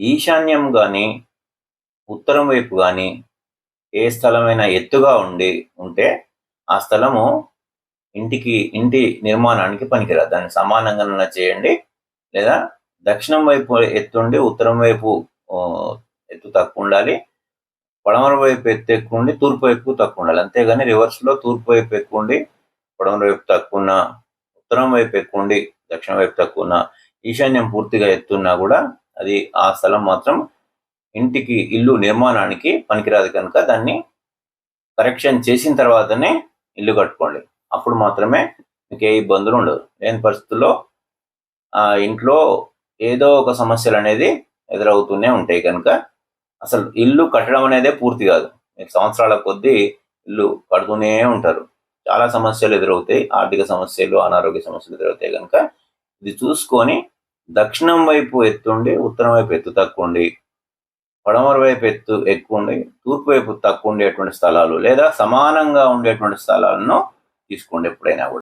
ఈశాన్యం కానీ ఉత్తరం వైపు కానీ ఏ స్థలమైనా ఎత్తుగా ఉండి ఉంటే ఆ స్థలము ఇంటికి ఇంటి నిర్మాణానికి పనికిరాదు. దాన్ని సమానంగా చేయండి లేదా దక్షిణం వైపు ఎత్తుండి ఉత్తరం వైపు ఎత్తు తక్కువ ఉండాలి పడమర వైపు ఎత్తు ఎక్కువ ఉండి తూర్పు వైపు తక్కువ ఉండాలి. అంతేగాని రివర్స్లో తూర్పు వైపు ఎక్కువ ఉండి పడమర వైపు తక్కువ ఉన్న ఉత్తరం వైపు ఎక్కువ ఉండి దక్షిణ వైపు తక్కువ ఉన్న ఈశాన్యం పూర్తిగా ఎత్తున్నా కూడా అది ఆ స్థలం మాత్రం ఇంటికి ఇల్లు నిర్మాణానికి పనికిరాదు కనుక దాన్ని కరెక్షన్ చేసిన తర్వాతనే ఇల్లు కట్టుకోండి. అప్పుడు మాత్రమే మీకు ఏ ఇబ్బందులు ఉండదు లేని పరిస్థితుల్లో ఆ ఇంట్లో ఏదో ఒక సమస్యలు అనేది ఎదురవుతూనే ఉంటాయి కనుక అసలు ఇల్లు కట్టడం అనేదే పూర్తి కాదు. మీకు సంవత్సరాల కొద్దీ ఇల్లు కడుతూనే ఉంటారు. చాలా సమస్యలు ఎదురవుతాయి. ఆర్థిక సమస్యలు అనారోగ్య సమస్యలు ఎదురవుతాయి కనుక ఇది చూసుకొని దక్షిణం వైపు ఎత్తుండి ఉత్తరం వైపు ఎత్తు తక్కువ ఉండి పడమర వైపు ఎత్తు ఎక్కువ ఉండి తూర్పు వైపు తక్కువ ఉండేటువంటి స్థలాలు లేదా సమానంగా ఉండేటువంటి స్థలాలను తీసుకోండి ఎప్పుడైనా కూడా.